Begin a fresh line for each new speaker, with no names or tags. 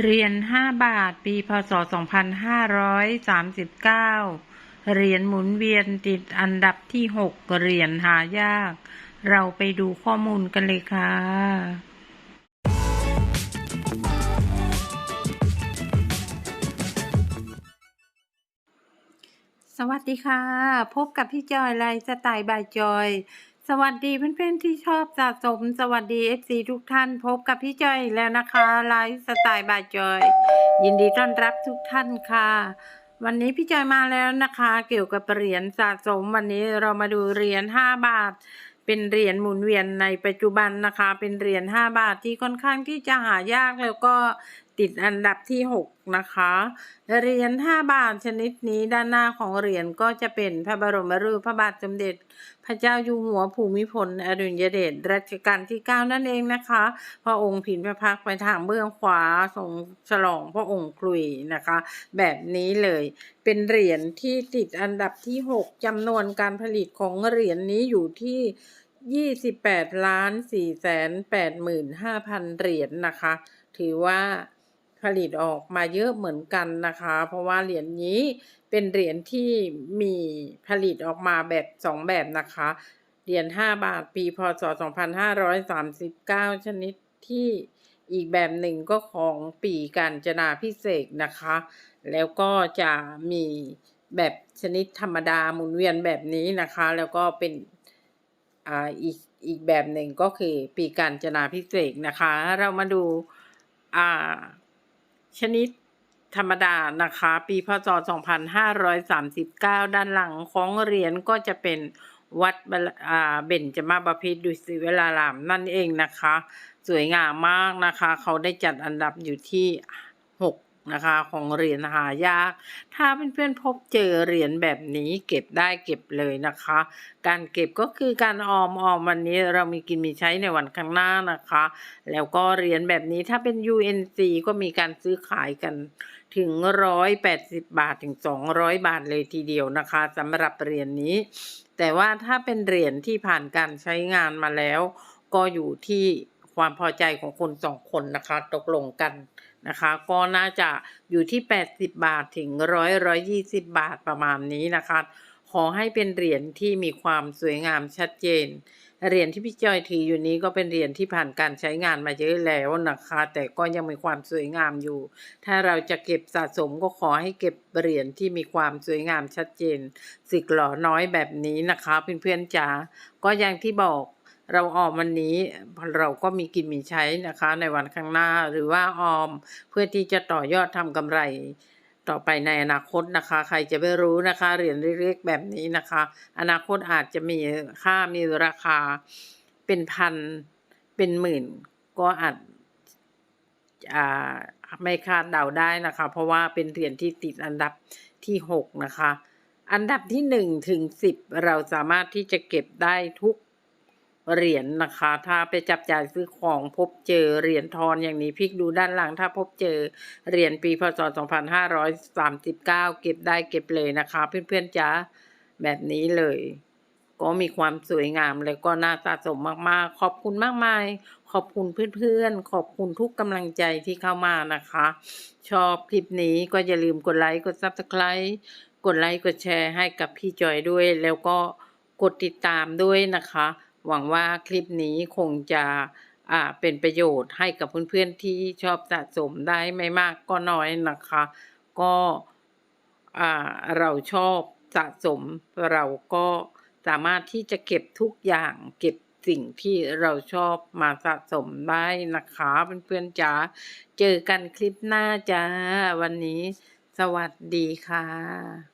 เหรียญห้าบาท ปี พศ 2539 เหรียญหมุนเวียนติดอันดับที่ 6 เหรียญหายาก เราไปดูข้อมูลกันเลยค่ะ สวัสดีค่ะ พบกับพี่จอยไลฟ์สไตล์บายจอย วัสดีเพื่อนๆที่ชอบสะสมสวัสดี FC ทุกท่านพบกับพี่จอยแล้วนะคะไลฟ์สไตล์บายจอย ยินดีต้อนรับทุกท่านค่ะ วันนี้พี่จอยมาแล้วนะคะ เกี่ยวกับเหรียญสะสมวันนี้เรามาดูเหรียญ5บาท เป็นเหรียญหมุนเวียนในปัจจุบันนะคะ เป็นเหรียญ5บาทที่ค่อนข้างที่จะหายากแล้วก็ติดอันดับที่ 6 นะคะ เหรียญ5บาทชนิดนี้ด้านหน้าของเหรียญก็จะเป็นพระบรมรูปพระบาทสมเด็จ พระเจ้าอยู่หัวภูมิพล อดุลยเดชรัชกาลที่ 9 นั่นเองนะคะ พระองค์ผินพระพักไปทางเบื้องขวาทรงฉลองพระองค์คลุยนะคะ แบบนี้เลยเป็นเหรียญที่ติดอันดับที่ 6จำนวนการผลิตของเหรียญนี้อยู่ที่28ล้าน4แสน8หมื่น5พันเหรียญนะคะ ถือว่า ผลิตออกมาเยอะเหมือนกันนะคะ เพราะว่าเหรียญนี้เป็นเหรียญที่มีผลิตออกมาแบบสองแบบนะคะ เหรียญ5บาทปีพศ 2539 ชนิดที่อีกแบบหนึ่งก็ของปีการจนาพิเศษนะคะ แล้วก็จะมีแบบชนิดธรรมดาหมุนเวียนแบบนี้นะคะ แล้วก็เป็นอ่าอีกอีกแบบหนึ่งก็คือปีการจนาพิเศษนะคะ เรามาดูอ่า ชนิดธรรมดานะคะ ปีพศ 2539 ด้านหลังของเหรียญก็จะเป็นวัดบะอ่าเบญจมาบพิตรดุสิเวลารามนั่นเองนะคะ สวยงามมากนะคะ เขาได้จัดอันดับอยู่ที่ 6 นะคะของเหรียญหายาก ถ้าเพื่อนๆพบเจอเหรียญแบบนี้เก็บได้เก็บเลยนะคะ การเก็บก็คือการออมออมวันนี้เรามีกินมีใช้ในวันข้างหน้านะคะ แล้วก็เหรียญแบบนี้ถ้าเป็น UNC ก็มีการซื้อขายกันถึง 180 บาทถึง 200 บาทเลยทีเดียวนะคะสำหรับเหรียญนี้ แต่ว่าถ้าเป็นเหรียญที่ผ่านการใช้งานมาแล้ว ก็อยู่ที่ ความพอใจของคนสองคนนะคะ ตกลงกันนะคะ ก็น่าจะอยู่ที่ 80 บาทถึง 100 120 บาทประมาณนี้นะคะ ขอให้เป็นเหรียญที่มีความสวยงามชัดเจน เหรียญที่พี่จอยถืออยู่นี้ก็เป็นเหรียญที่ผ่านการใช้งานมาเยอะแล้วนะคะ แต่ก็ยังมีความสวยงามอยู่ ถ้าเราจะเก็บสะสมก็ขอให้เก็บเหรียญที่มีความสวยงามชัดเจน สิกหล่อน้อยแบบนี้นะคะเพื่อนๆจ๋าก็อย่างที่บอก เราออมวันนี้เราก็มีกินมีใช้นะคะ ในวันข้างหน้าหรือว่าออมเพื่อที่จะต่อยอดทำกำไรต่อไปในอนาคตนะคะ ใครจะไม่รู้นะคะเหรียญเล็กๆแบบนี้นะคะ อนาคตอาจจะมีค่ามีราคาเป็นพันเป็นหมื่น ก็อาจอ่าไม่คาดเดาได้นะคะ เพราะว่าเป็นเหรียญที่ติดอันดับที่หกนะคะ อันดับที่หนึ่งถึงสิบเราสามารถที่จะเก็บได้ทุก เหรียญนะคะ ถ้าไปจับจ่ายซื้อของพบเจอเหรียญทอนอย่างนี้พลิกดูด้านหลัง ถ้าพบเจอเหรียญปีพศ 2539 เก็บได้เก็บเลยนะคะ เพื่อนๆจ๋าแบบนี้เลย ก็มีความสวยงามแล้วก็น่าสะสมมากๆ ขอบคุณมากมาย ขอบคุณเพื่อนๆ ขอบคุณทุกกำลังใจที่เข้ามานะคะ ชอบคลิปนี้ก็อย่าลืมกดไลค์กด Subscribe กดไลค์กดแชร์ให้กับพี่จอยด้วย แล้วก็กดติดตามด้วยนะคะ หวังว่าคลิปนี้คงจะอ่าเป็นประโยชน์ให้กับเพื่อนๆที่ชอบสะสมได้ไม่มากก็น้อยนะคะ ก็อ่าเราชอบสะสมเราก็สามารถที่จะเก็บทุกอย่างเก็บสิ่งที่เราชอบมาสะสมได้นะคะเพื่อนๆจ๋าเจอกันคลิปหน้าจ้า วันนี้ สวัสดีค่ะ